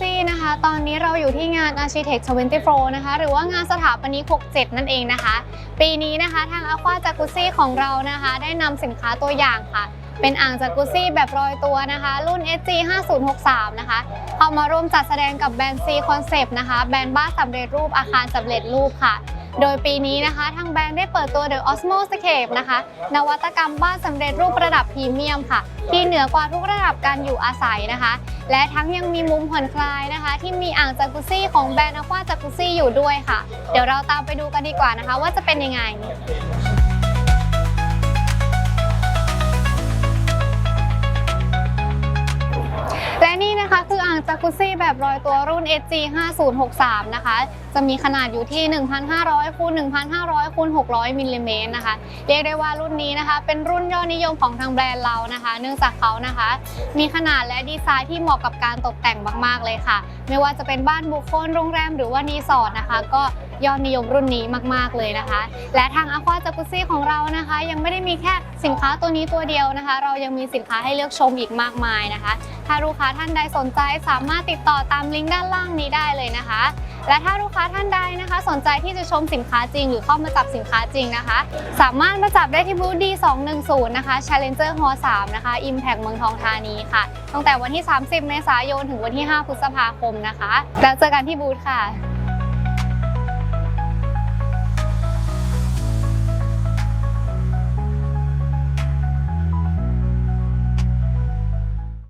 ซี่นะคะ ตอนนี้เราอยู่ที่งาน Architect 24 นะคะ หรือว่างานสถาปนิก 67 นั่นเองนะคะ ปีนี้นะคะทาง Aqua Jacuzzi ของเรานะคะ ได้นำสินค้าตัวอย่างค่ะ เป็นอ่างจากุซี่แบบรอยตัวนะคะ รุ่น SG 5063 นะคะ เข้ามาร่วมจัดแสดงกับแบรนด์ C Concept นะคะ แบรนด์บ้านสำเร็จรูปอาคารสำเร็จรูปค่ะ โดยปีนี้นะคะ ทางแบรนด์ได้เปิดตัว The Osmoscape นะคะ นวัตกรรมบ้านสำเร็จรูประดับพรีเมียมค่ะ ที่เหนือกว่าทุกระดับการอยู่อาศัยนะคะ และทั้งยังมีมุมผ่อนคลายนะคะ ที่มีอ่างจากุซี่ของแบรนด์ Aqua Jacuzzi อยู่ด้วยค่ะ เดี๋ยวเราตามไปดูกันดีกว่านะคะ ว่าจะเป็นยังไง จักุซี่แบบรอยตัวรุ่น SG 5063 นะคะ จะมีขนาดอยู่ที่ 1,500คูณ1,500คูณ600มิลลิเมตรนะคะ เรียกได้ว่ารุ่นนี้นะคะ เป็นรุ่นยอดนิยมของทางแบรนด์เรานะคะ เนื่องจากเขานะคะ มีขนาดและดีไซน์ที่เหมาะกับการตกแต่งมาก ๆ เลยค่ะ ไม่ว่าจะเป็นบ้านบุคคลโรงแรมหรือว่ารีสอร์ทนะคะ ก็ยอดนิยมรุ่นนี้มาก ๆ เลยนะคะ และทาง Aqua Jacuzzi ของเรานะคะ ยังไม่ได้มีแค่สินค้าตัวนี้ตัวเดียวนะคะ เรายังมีสินค้าให้เลือกชมอีกมากมายนะคะ ถ้าลูกค้าท่านใดสนใจสามารถติดต่อตามลิงก์ด้านล่างนี้ได้เลยนะคะ และถ้าลูกค้าท่านใดนะคะ สนใจที่จะชมสินค้าจริง หรือเข้ามาจับสินค้าจริงนะคะ สามารถมาจับได้ที่บูธ D210 นะคะ Challenger Hall 3นะคะ Impact เมืองทองธานีค่ะ ตั้งแต่วันที่ 30 เมษายน ถึงวันที่ 5 พฤษภาคมนะคะ แล้วเจอกันที่บูธค่ะ